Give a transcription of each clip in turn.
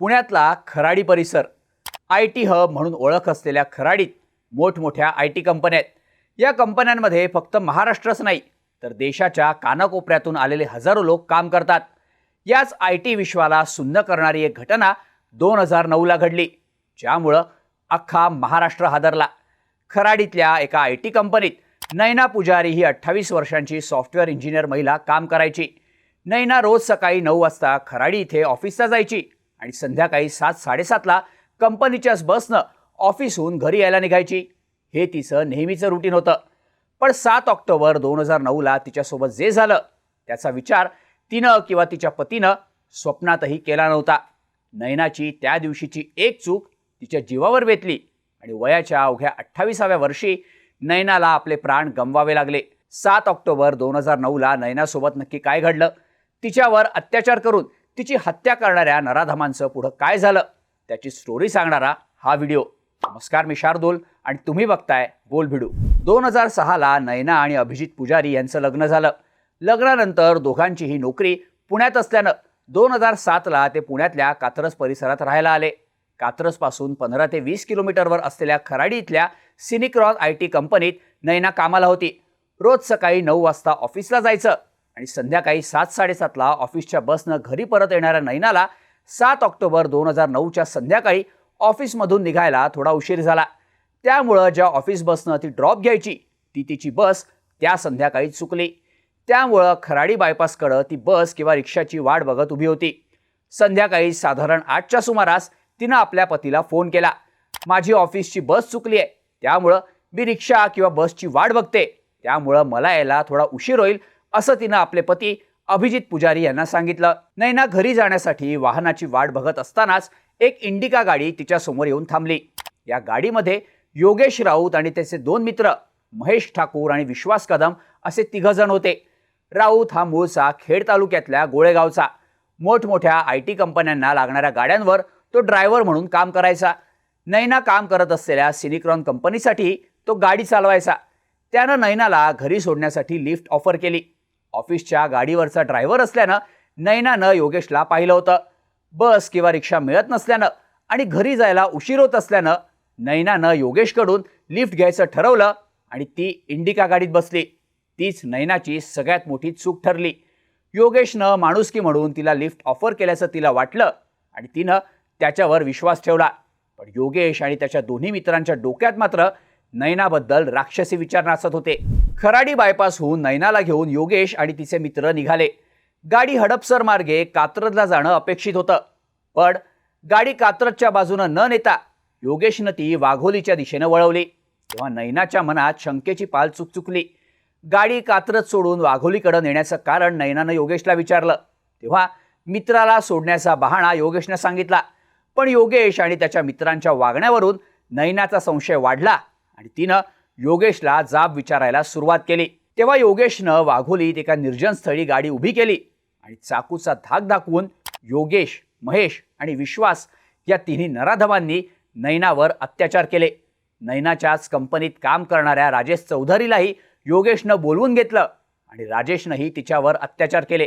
पुण्यातला खराडी परिसर I T hub म्हणून ओळख असलेल्या खराडीत मोठमोठ्या आय टी कंपन्या आहेत. या कंपन्यांमध्ये फक्त महाराष्ट्रच नाही तर देशाच्या कानाकोपऱ्यातून आलेले हजारो लोक काम करतात. याच आय टी विश्वाला सुन्न करणारी एक घटना दोन हजार नऊला घडली ज्यामुळं अख्खा महाराष्ट्र हादरला. खराडीतल्या एका आय टी कंपनीत नैना पुजारी ही अठ्ठावीस वर्षांची सॉफ्टवेअर इंजिनियर महिला काम करायची. नैना रोज सकाळी नऊ वाजता खराडी इथे ऑफिसला जायची. आणि संध्याकाळी सात साडेसातला कंपनीच्याच बसनं ऑफिसहून घरी यायला निघायची. हे तिचं नेहमीचं रुटीन होतं. पण सात ऑक्टोबर दोन हजार नऊला तिच्यासोबत जे झालं त्याचा विचार तिनं किंवा तिच्या पतीनं स्वप्नातही केला नव्हता. नैनाची त्या दिवशीची एक चूक तिच्या जीवावर बेतली आणि वयाच्या अवघ्या अठ्ठावीसाव्या वर्षी नैनाला आपले प्राण गमवावे लागले. सात ऑक्टोबर दोन हजार नऊला नैनासोबत नक्की काय घडलं? तिच्यावर अत्याचार करून तिची हत्या करणाऱ्या नराधमांचं पुढं काय झालं त्याची स्टोरी सांगणारा हा व्हिडिओ नमस्कार मी शार्दूल आणि तुम्ही बघताय बोल भिडू. दोन हजार सहाला नैना आणि अभिजित पुजारी यांचं लग्न झालं. लग्नानंतर दोघांची ही नोकरी पुण्यात असल्यानं दोन हजार सातला ते पुण्यातल्या कात्रज परिसरात राहायला आले. कात्रजपासून पंधरा ते वीस किलोमीटरवर असलेल्या खराडी इथल्या सिनिक्रॉन आय टी कंपनीत नैना कामाला होती. रोज सकाळी नऊ वाजता ऑफिसला जायचं. आणि संध्याकाळी सात साडेसातला ऑफिसच्या बसनं घरी परत येणाऱ्या नैनाला सात ऑक्टोबर दोन हजार नऊच्या संध्याकाळी ऑफिसमधून निघायला थोडा उशीर झाला. त्यामुळं ज्या ऑफिस बसनं ती ड्रॉप घ्यायची ती तिची बस त्या संध्याकाळी चुकली. त्यामुळं खराडी बायपासकडं ती बस किंवा रिक्षाची वाट बघत उभी होती. संध्याकाळी साधारण आठच्या सुमारास तिनं आपल्या पतीला फोन केला. माझी ऑफिसची बस चुकली आहे. त्यामुळं मी रिक्षा किंवा बसची वाट बघते. त्यामुळं मला यायला थोडा उशीर होईल. असं तिनं आपले पती अभिजित पुजारी यांना सांगितलं. नैना घरी जाण्यासाठी वाहनाची वाट बघत असतानाच एक इंडिका गाडी तिच्या समोर येऊन थांबली. या गाडीमध्ये योगेश राऊत आणि त्याचे दोन मित्र महेश ठाकूर आणि विश्वास कदम असे तिघ जण होते. राऊत हा मूळचा खेड तालुक्यातल्या गोळेगावचा. मोठमोठ्या आय टी कंपन्यांना लागणाऱ्या गाड्यांवर तो ड्रायव्हर म्हणून काम करायचा. नैना काम करत असलेल्या सिनिक्रॉन कंपनीसाठी तो गाडी चालवायचा. त्यानं नैनाला घरी सोडण्यासाठी लिफ्ट ऑफर केली. ऑफिसच्या गाडीवरचा ड्रायव्हर असल्यानं नैनानं योगेशला पाहिलं होतं. बस किंवा रिक्षा मिळत नसल्यानं आणि घरी जायला उशीर होत असल्यानं नैनानं योगेशकडून लिफ्ट घ्यायचं ठरवलं आणि ती इंडिका गाडीत बसली. तीच नैनाची सगळ्यात मोठी चूक ठरली. योगेशनं माणुसकी म्हणून तिला लिफ्ट ऑफर केल्याचं तिला वाटलं आणि तिनं त्याच्यावर विश्वास ठेवला. पण योगेश आणि त्याच्या दोन्ही मित्रांच्या डोक्यात मात्र नैनाबद्दल राक्षसी विचार नाचत होते. खराडी बायपास होऊन नैनाला घेऊन योगेश आणि तिचे मित्र निघाले. गाडी हडपसर मार्गे कात्रजला जाणं अपेक्षित होतं. पण गाडी कात्रजच्या बाजूनं न नेता योगेशनं ती वाघोलीच्या दिशेनं वळवली. तेव्हा नैनाच्या मनात शंकेची पाल चुकचुकली गाडी कात्रज सोडून वाघोलीकडं नेण्याचं कारण नैनानं योगेशला विचारलं. तेव्हा मित्राला सोडण्याचा बहाणा योगेशनं सांगितला. पण योगेश आणि त्याच्या मित्रांच्या वागण्यावरून नैनाचा संशय वाढला. आणि तिनं योगेशला जाब विचारायला सुरुवात केली. तेव्हा योगेशनं वाघोलीत एका निर्जन स्थळी गाडी उभी केली आणि चाकूचा धाक दाखवून योगेश महेश आणि विश्वास या तिन्ही नराधमांनी नैनावर अत्याचार केले. नैनाच्याच कंपनीत काम करणाऱ्या राजेश चौधरीलाही योगेशनं बोलवून घेतलं आणि राजेशनंही तिच्यावर अत्याचार केले.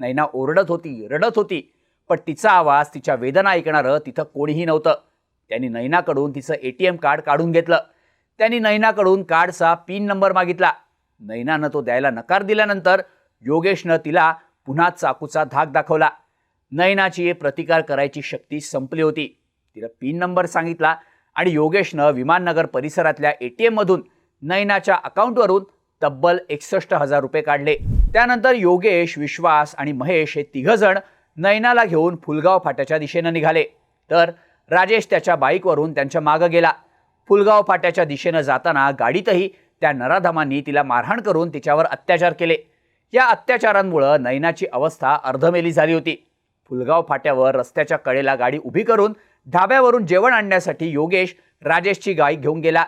नैना ओरडत होती रडत होती पण तिचा आवाज तिच्या वेदना ऐकणारं तिथं कोणीही नव्हतं. त्यांनी नैनाकडून तिचं ए टी एम कार्ड काढून घेतलं. त्यांनी नैनाकडून कार्डचा पिन नंबर मागितला. नैनानं तो द्यायला नकार दिल्यानंतर योगेशनं तिला पुन्हा चाकूचा धाक दाखवला. नैनाची प्रतिकार करायची शक्ती संपली होती. तिला पिन नंबर सांगितला आणि योगेशनं विमाननगर परिसरातल्या ए टी एममधून नैनाच्या अकाउंटवरून तब्बल एकसष्ट हजार रुपये काढले. त्यानंतर योगेश विश्वास आणि महेश हे तिघजण नैनाला घेऊन फुलगाव फाट्याच्या दिशेनं निघाले. तर राजेश त्याच्या बाईकवरून त्यांच्या मागं गेला. फुलगाव फाट्याच्या दिशेनं जाताना गाडीतही त्या नराधमांनी तिला मारहाण करून तिच्यावर अत्याचार केले. या अत्याचारांमुळं नैनाची अवस्था अर्धमेली झाली होती. फुलगाव फाट्यावर रस्त्याच्या कडेला गाडी उभी करून ढाब्यावरून जेवण आणण्यासाठी योगेश राजेशची गाय घेऊन गेला.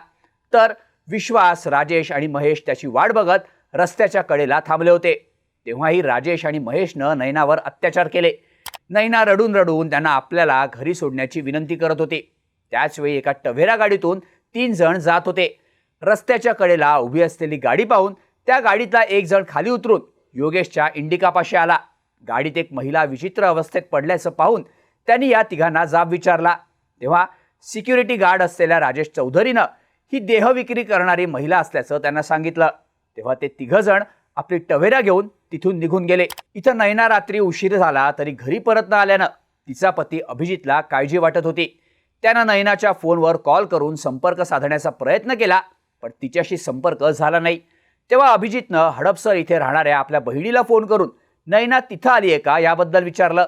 तर विश्वास राजेश आणि महेश त्याची वाट बघत रस्त्याच्या कडेला थांबले होते. तेव्हाही राजेश आणि महेशनं नैनावर अत्याचार केले. नैना रडून रडून त्यांना आपल्याला घरी सोडण्याची विनंती करत होती. त्याचवेळी एका टवेरा गाडीतून तीन जण जात होते. रस्त्याच्या कडेला उभी असलेली गाडी पाहून त्या गाडीतला एक जण खाली उतरून योगेशच्या इंडिकापाशी आला. गाडीत एक महिला विचित्र अवस्थेत पडल्याचं पाहून त्यांनी या तिघांना जाब विचारला. तेव्हा सिक्युरिटी गार्ड असलेल्या राजेश चौधरीनं ही देहविक्री करणारी महिला असल्याचं त्यांना सांगितलं. तेव्हा ते तिघंजण आपली टवेरा घेऊन तिथून निघून गेले. इथं नैना रात्री उशीर झाला तरी घरी परत न आल्यानं तिचा पती अभिजितला काळजी वाटत होती. त्यानं नयनाच्या फोनवर कॉल करून संपर्क साधण्याचा प्रयत्न केला पण तिच्याशी संपर्क झाला नाही. तेव्हा अभिजितनं हडपसर इथे राहणाऱ्या आपल्या बहिणीला फोन करून नैना तिथं आली आहे का? याबद्दल विचारलं.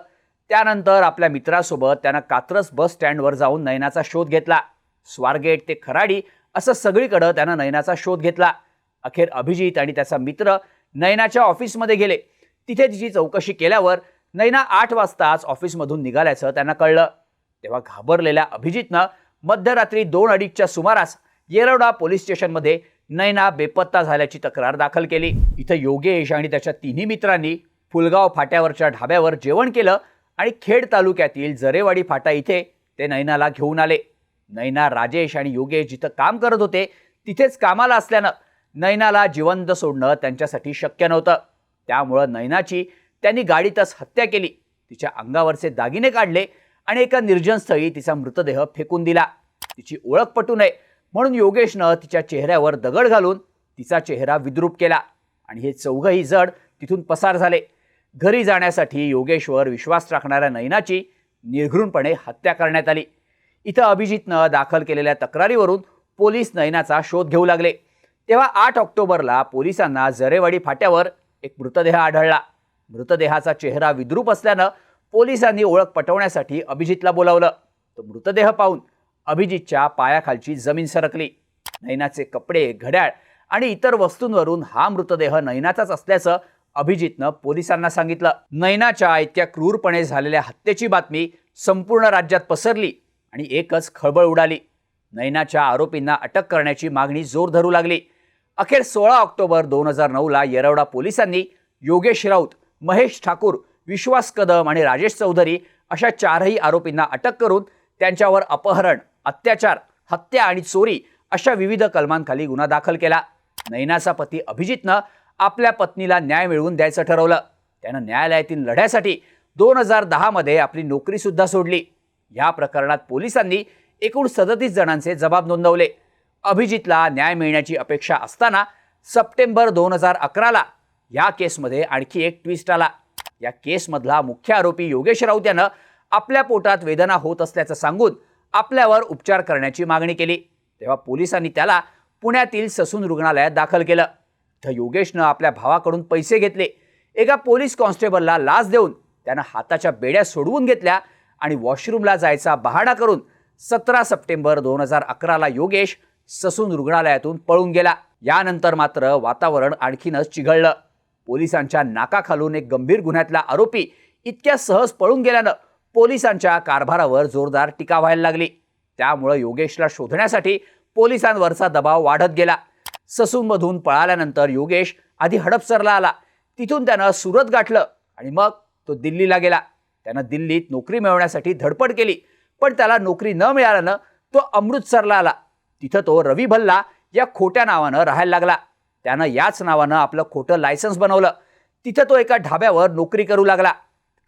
त्यानंतर आपल्या मित्रासोबत त्यानं कात्रस बस स्टँडवर जाऊन नयनाचा शोध घेतला. स्वारगेट ते खराडी असं सगळीकडं त्यानं नयनाचा शोध घेतला. अखेर अभिजित आणि त्याचा मित्र नयनाच्या ऑफिसमध्ये गेले. तिथे तिची चौकशी केल्यावर नैना आठ वाजताच ऑफिसमधून निघाल्याचं त्यांना कळलं. तेव्हा घाबरलेल्या अभिजितनं मध्यरात्री दोन अडीचच्या सुमारास येरवडा पोलीस स्टेशनमध्ये नैना बेपत्ता झाल्याची तक्रार दाखल केली. इथं योगेश आणि त्याच्या तिन्ही मित्रांनी फुलगाव फाट्यावरच्या ढाब्यावर जेवण केलं आणि खेड तालुक्यातील जरेवाडी फाटा इथे ते नैनाला घेऊन आले. नैना राजेश आणि योगेश जिथं काम करत होते तिथेच कामाला असल्यानं नैनाला जिवंत सोडणं त्यांच्यासाठी शक्य नव्हतं. त्यामुळं नैनाची त्यांनी गाडीतच हत्या केली. तिच्या अंगावरचे दागिने काढले आणि एका निर्जन स्थळी तिचा मृतदेह फेकून दिला. तिची ओळख पटू नये. म्हणून योगेशनं तिच्या चेहऱ्यावर दगड घालून तिचा चेहरा विद्रूप केला. आणि हे चौघही जड तिथून पसार झाले. घरी जाण्यासाठी योगेशवर विश्वास राखणाऱ्या नैनाची निर्घृणपणे हत्या करण्यात आली. इथं अभिजितनं दाखल केलेल्या तक्रारीवरून पोलीस नैनाचा शोध घेऊ लागले. तेव्हा आठ ऑक्टोबरला पोलिसांना जरेवाडी फाट्यावर एक मृतदेह आढळला. मृतदेहाचा चेहरा विद्रूप असल्यानं पोलिसांनी ओळख पटवण्यासाठी अभिजितला बोलावलं. तो मृतदेह पाहून अभिजितच्या पायाखालची जमीन सरकली. नैनाचे कपडे घड्याळ आणि इतर वस्तूंवरून हा मृतदेह नैनाचाच असल्याचं अभिजितनं पोलिसांना सांगितलं. नैनाच्या इतक्या क्रूरपणे झालेल्या हत्येची बातमी संपूर्ण राज्यात पसरली आणि एकच खळबळ उडाली. नैनाच्या आरोपींना अटक करण्याची मागणी जोर धरू लागली. अखेर सोळा ऑक्टोबर दोन हजार नऊला येरवडा पोलिसांनी योगेश राऊत महेश ठाकूर विश्वास कदम आणि राजेश चौधरी अशा चारही आरोपींना अटक करून त्यांच्यावर अपहरण अत्याचार हत्या आणि चोरी अशा विविध कलमांखाली गुन्हा दाखल केला. नैनाचा पती अभिजितनं आपल्या पत्नीला न्याय मिळवून द्यायचं ठरवलं. त्यानं न्यायालयातील लढ्यासाठी दोन हजार दहामध्ये आपली नोकरीसुद्धा सोडली. या प्रकरणात पोलिसांनी एकूण सदतीस जणांचे जबाब नोंदवले. अभिजितला न्याय मिळण्याची अपेक्षा असताना सप्टेंबर दोन हजार अकराला या केसमध्ये आणखी एक ट्विस्ट आला. या केसमधला मुख्य आरोपी योगेश राऊत यानं आपल्या पोटात वेदना होत असल्याचं सांगून आपल्यावर उपचार करण्याची मागणी केली. तेव्हा पोलिसांनी त्याला पुण्यातील ससून रुग्णालयात दाखल केलं. तर योगेशनं आपल्या भावाकडून पैसे घेतले. एका पोलीस कॉन्स्टेबलला लाच देऊन त्यानं हाताच्या बेड्या सोडवून घेतल्या आणि वॉशरूमला जायचा बहाणा करून सतरा सप्टेंबर दोन हजार अकराला योगेश ससून रुग्णालयातून पळून गेला. यानंतर मात्र वातावरण आणखीनच चिघळलं. पोलिसांच्या नाकाखालून एक गंभीर गुन्ह्यातला आरोपी इतक्या सहज पळून गेल्यानं पोलिसांच्या कारभारावर जोरदार टीका व्हायला लागली. त्यामुळं योगेशला शोधण्यासाठी पोलिसांवरचा दबाव वाढत गेला. ससूनमधून पळाल्यानंतर योगेश आधी हडपसरला आला. तिथून त्यानं सुरत गाठलं आणि मग तो दिल्लीला गेला. त्यानं दिल्लीत नोकरी मिळवण्यासाठी धडपड केली पण त्याला नोकरी न मिळाल्यानं तो अमृतसरला आला. तिथं तो रवी भल्ला या खोट्या नावानं राहायला लागला. त्यानं याच नावानं आपलं खोटं लायसन्स बनवलं. तिथं तो एका ढाब्यावर नोकरी करू लागला.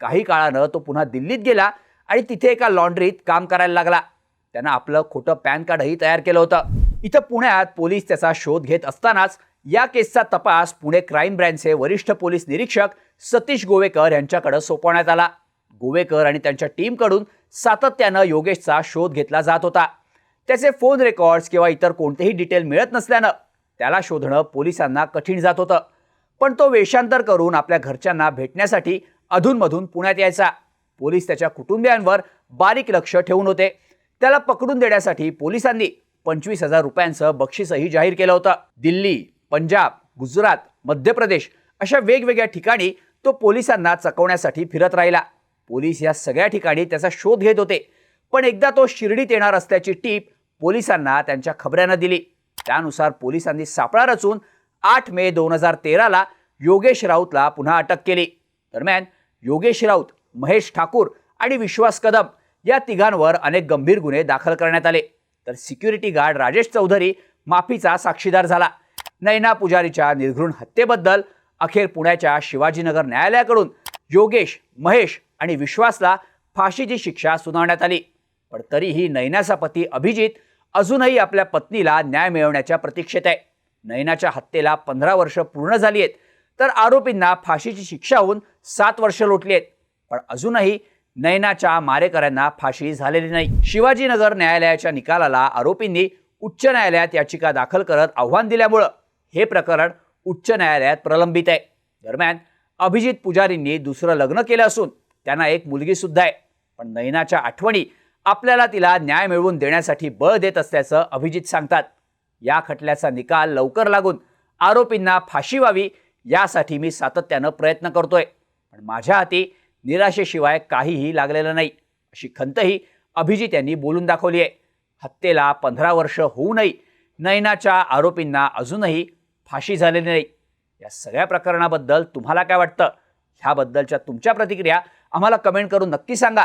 काही काळानं तो पुन्हा दिल्लीत गेला आणि तिथे एका लॉन्ड्रीत काम करायला लागला. त्यानं आपलं खोटं पॅन कार्डही तयार केलं होतं. इथं पुण्यात पोलीस त्याचा शोध घेत असतानाच या केसचा तपास पुणे क्राईम ब्रँचचे वरिष्ठ पोलीस निरीक्षक सतीश गोवेकर यांच्याकडे सोपवण्यात आला. गोवेकर आणि त्यांच्या टीमकडून सातत्यानं योगेशचा शोध घेतला जात होता. त्याचे फोन रेकॉर्ड्स किंवा इतर कोणतेही डिटेल मिळत नसल्यानं त्याला शोधणं पोलिसांना कठीण जात होतं. पण तो वेषांतर करून आपल्या घरच्यांना भेटण्यासाठी अधूनमधून पुण्यात यायचा. पोलीस त्याच्या कुटुंबियांवर बारीक लक्ष ठेवून होते. त्याला पकडून देण्यासाठी पोलिसांनी पंचवीस हजार रुपयांचं बक्षीसही जाहीर केलं होतं. दिल्ली पंजाब गुजरात मध्य प्रदेश अशा वेगवेगळ्या ठिकाणी तो पोलिसांना चकवण्यासाठी फिरत राहिला. पोलीस या सगळ्या ठिकाणी त्याचा शोध घेत होते. पण एकदा तो शिर्डीत येणार असल्याची टीप पोलिसांना त्यांच्या खबऱ्यानं दिली. त्यानुसार पोलिसांनी सापळा रचून आठ मे दोन हजार तेराला योगेश राऊतला पुन्हा अटक केली. दरम्यान योगेश राऊत महेश ठाकूर आणि विश्वास कदम या तिघांवर अनेक गंभीर गुन्हे दाखल करण्यात आले. तर सिक्युरिटी गार्ड राजेश चौधरी माफीचा साक्षीदार झाला. नैना पुजारीच्या निर्घृण हत्येबद्दल अखेर पुण्याच्या शिवाजीनगर न्यायालयाकडून योगेश महेश आणि विश्वासला फाशीची शिक्षा सुनावण्यात आली. पण तरीही नैनाचा पती अभिजित अजूनही आपल्या पत्नीला न्याय मिळवण्याच्या प्रतीक्षेत आहे. नयनाच्या हत्येला पंधरा वर्ष पूर्ण झाली आहेत. तर आरोपींना फाशीची शिक्षा होऊन सात वर्ष लोटली आहेत. पण अजूनही नैनाच्या मारेकऱ्यांना फाशी झालेली नाही. शिवाजीनगर न्यायालयाच्या निकालाला आरोपींनी उच्च न्यायालयात याचिका दाखल करत आव्हान दिल्यामुळं हे प्रकरण उच्च न्यायालयात प्रलंबित आहे. दरम्यान अभिजित पुजारींनी दुसरं लग्न केलं असून त्यांना एक मुलगीसुद्धा आहे. पण नैनाच्या आठवणी आपल्याला तिला न्याय मिळवून देण्यासाठी बळ देत असल्याचं अभिजित सांगतात. या खटल्याचा निकाल लवकर लागून आरोपींना फाशी व्हावी यासाठी मी सातत्यानं प्रयत्न करतोय. पण माझ्या हाती निराशेशिवाय काहीही लागलेलं नाही. अशी खंतही अभिजित यांनी बोलून दाखवली आहे हत्येला पंधरा वर्ष होऊनही नयनाच्या आरोपींना अजूनही फाशी झालेली नाही. या सगळ्या प्रकरणाबद्दल तुम्हाला काय वाटतं? ह्याबद्दलच्या तुमच्या प्रतिक्रिया आम्हाला कमेंट करून नक्की सांगा.